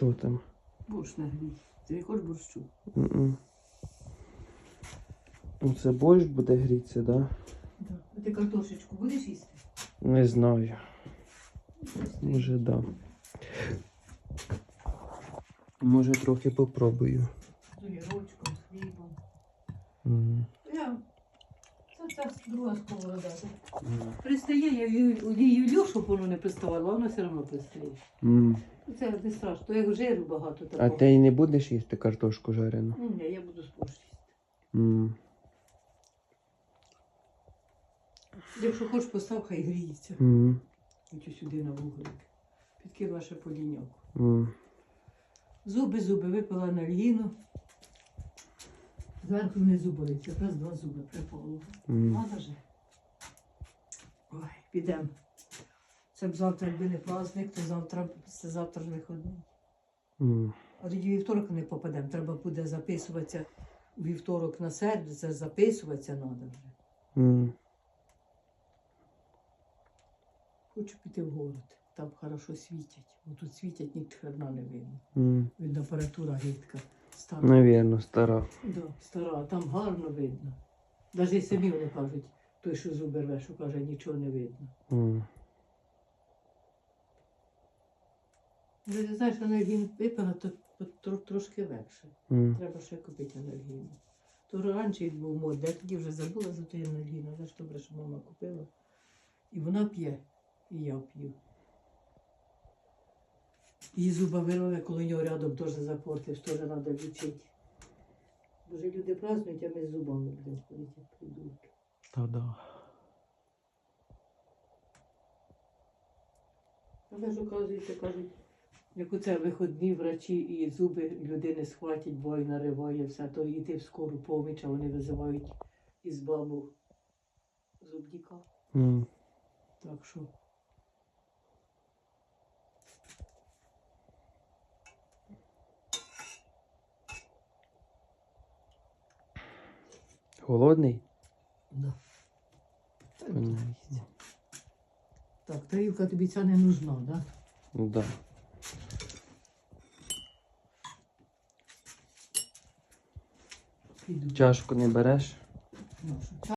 Що там? Борщ нагрій. Ти не хочеш борщу? М-м. Ну, Це борщ буде грітися, да? Так. А ти картошечку будеш їсти? Не знаю. Може, да. Може, трохи попробую. З огірочком, з хлібом. М. Я... Це друга сковорода. Пристає, я її лю, щоб воно не приставало, а воно все одно пристає. М. Це не страшно, як жиру багато А ти й не будеш їсти картошку жарену? Ну, Ні, я буду їсти. М. Якщо хочеш, постав, хай гріється. М. Хочу сюди на вуглик. Підкинула ще поліньок. М. Зуби, зуби випила на ліну. Зверху внизу болить, якраз два зуби припало. М. Надо же. Ой, підемо. Це б завтра, якби не праздник, то завтра, завтра ж виходний. М. А тоді вівторок не попадемо. Треба буде записуватися у вівторок на середу, це записуватися треба вже. М. Хочу піти в город. Там хорошо світять. Бо тут світять, ні хрена не видно. М. Видно, апаратура гидка. Стара. Навірно, стара. Да, стара, там гарно видно. Навіть самі вони кажуть, той, що зуби рве, що каже, нічого не видно. Але ти знаєш, енергійну випила, то, то, тро- трошки легше. М. Треба ще купити енергійну. То раніше був мод, я тоді вже забула за ту енергійну, але ж добре, що мама купила. І вона п'є, і я п'ю. Її зуба вирвали, коли нього рядом теж запортив, теж треба лічити. Боже, люди празднують, а ми з зубами будемо ходити, як придурки. Та да. Але ж оказується, кажуть, як оце виходні врачі і зуби людини схватять, бой нариває все, то йти в скору поміч, а вони визивають із бабу зубніка. М. Так що Голодний? да. Так, тарілка тобі ця не нужна, да? Ну да. Піду. Чашку не береш?